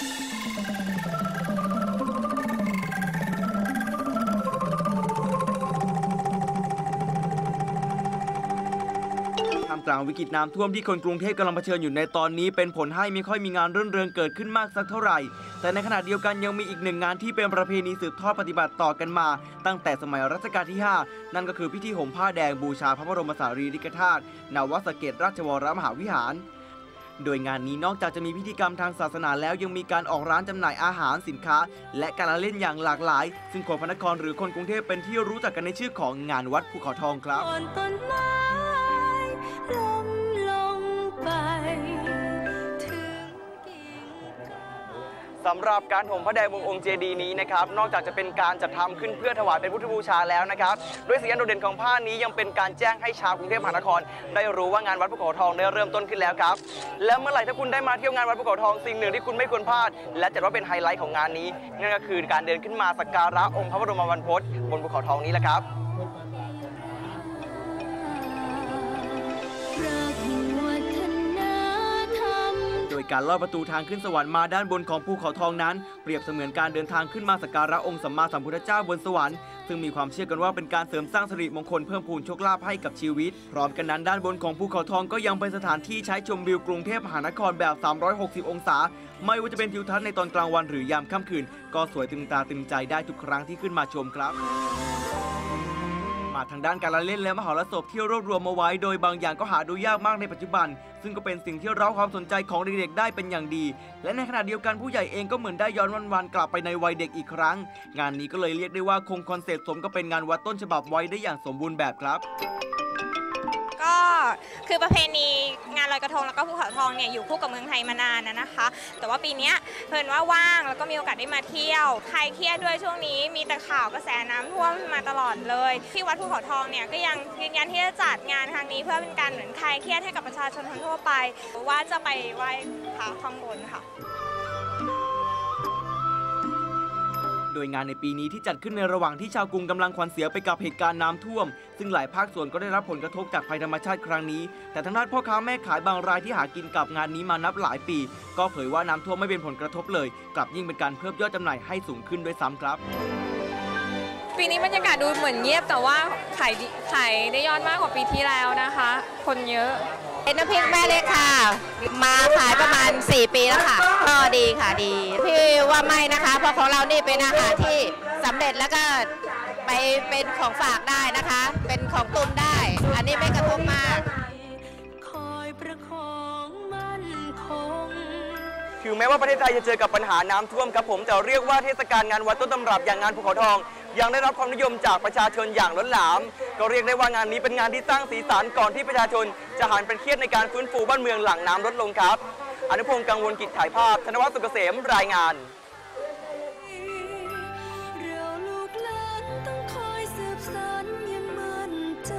ท่ามกลางวิกฤตน้ำท่วมที่คนกรุงเทพกำลังเผชิญอยู่ในตอนนี้ เป็นผลให้ไม่ค่อยมีงานรื่นเริงเกิดขึ้นมากสักเท่าไหร่ แต่ในขณะเดียวกันยังมีอีกหนึ่งงานที่เป็นประเพณีสืบทอดปฏิบัติต่อกันมา ตั้งแต่สมัยรัชกาลที่ 5 นั่นก็คือพิธีห่มผ้าแดงบูชาพระบรมสารีริกธาตุนวสเกตราชวรมหาวิหาร โดยงานนี้นอกจากจะมีพิธีกรรมทางศาสนาแล้วยังมีการออกร้านจำหน่ายอาหารสินค้า และการละเล่นอย่างหลากหลาย ซึ่งคนพระนครหรือคนกรุงเทพเป็นที่รู้จักกันในชื่อของงานวัดภูเขาทองครับ สำหรับการห่มพระแดงบนองค์เจดีนี้นะครับนอกจากจะเป็นการจัดทำขึ้นเพื่อถวายเป็นพุทธบูชาแล้วนะครับด้วยสีอันโดดเด่นของผ้านี้ยังเป็นการแจ้งให้ชาวกรุงเทพมหานคร ได้รู้ว่างานวัดภูเขาทองได้เริ่มต้นขึ้นแล้วครับ และเมื่อไหร่ถ้าคุณได้มาเที่ยวงานวัดภูเขาทองสิ่งหนึ่งที่คุณไม่ควรพลาด และจัดว่าเป็นไฮไลท์ของงานนี้นั่นก็คือการเดินขึ้นมาสักการะองค์พระบรมวรรณพตบนภูเขาทองนี้แหละครับ การลอดประตูทางขึ้นสวรรค์มาด้านบนของภูเขาทองนั้น เปรียบเสมือนการเดินทางขึ้นมาสักการะองค์สัมมาสัมพุทธเจ้าบนสวรรค์ซึ่งมีความเชื่อกันว่าเป็นการเสริมสร้างสิริมงคลเพิ่มพูนโชคลาภให้กับชีวิต พร้อมกันนั้นด้านบนของภูเขาทองก็ยังเป็นสถานที่ใช้ชมวิวกรุงเทพมหานครแบบ 360 องศา ไม่ว่าจะเป็นทิวทัศน์ในตอนกลางวันหรือยามค่ำคืน ก็สวยตึงตาตึงใจได้ทุกครั้งที่ขึ้นมาชมครับาทางด้านการละเล่นและมหรสพที่รวบรวมมาไว้ โดยบางอย่างก็หาดูยากมากในปัจจุบัน ซึ่งก็เป็นสิ่งที่เร้าความสนใจของเด็กๆได้เป็นอย่างดี และในขณะเดียวกันผู้ใหญ่เองก็เหมือนได้ย้อนวันๆกลับไปในวัยเด็กอีกครั้ง งานนี้ก็เลยเรียกได้ว่าคงคอนเซ็ปต์สมก็เป็นงานวัดต้นฉบับไว้ได้อย่างสมบูรณ์แบบครับ ก็คือประเพณีงานลอยกระทงแล้วก็ภูเขาทองเนี่ยอยู่คู่กับเมืองไทยมานานนะนะคะ แต่ว่าปีนี้เพิ่นว่าว่างแล้วก็มีโอกาสได้มาเที่ยวใครเครียดด้วยช่วงนี้มีแต่ข่าวกระแสน้ำท่วมมาตลอดเลย ที่วัดภูเขาทองเนี่ยก็ยังยืนยันที่จะจัดงานครั้งนี้เพื่อเป็นการเหมือนคลายเครียดให้กับประชาชนคนทั่วไป ว่าจะไปไหว้พระข้างบนค่ะ ดยงานในปีนี้ที่จัดขึ้นในระหว่างที่ชาวกรุงกำลังขวัญเสียไปกับเหตุการณ์น้ำท่วม ซึ่งหลายภาคส่วนก็ได้รับผลกระทบจากภัยธรรมชาติครั้งนี้ แต่ทางด้านพ่อค้าแม่ขายบางรายที่หากินกับงานนี้มานับหลายปี ก็เผยว่าน้ำท่วมไม่เป็นผลกระทบเลย กลับยิ่งเป็นการเพิ่มยอดจำหน่ายให้สูงขึ้นด้วยซ้ำครับปีนี้บรรยากาศดูเหมือนเงียบแต่ว่าขายขายได้ยอดมากกว่าปีที่แล้วนะคะ คนเยอะ เป็นน้ำพริกแม่เล็กค่ะ มาขายประมาณ 4 ปีแล้วค่ะ ก็ดีค่ะดี พี่ว่าไม่นะคะ เพราะของเรานี่เป็นอาหารที่สำเร็จแล้วก็ไปเป็นของฝากได้นะคะ เป็นของตุนได้ อันนี้ไม่กระทบมากถึงแม้ว่าประเทศไทยจะเจอกับปัญหาน้ำท่วมครับผมแต่เรียกว่าเทศกาลงานวัดต้นตำรับอย่างงานภูเขาทอง ยังได้รับความนิยมจากประชาชนอย่างล้นหลาม ก็เรียกได้ว่างานนี้เป็นงานที่สร้างสีสันก่อนที่ประชาชนจะหันเป็นเครียดในการฟื้นฟูบ้านเมืองหลังน้ำลดลงครับ อนุพงศ์กังวลกิจถ่ายภาพ ธนวัฒน์สุกเกษมรายงานเราลูกหลานต้องคอยสืบสานยังมั่นใจ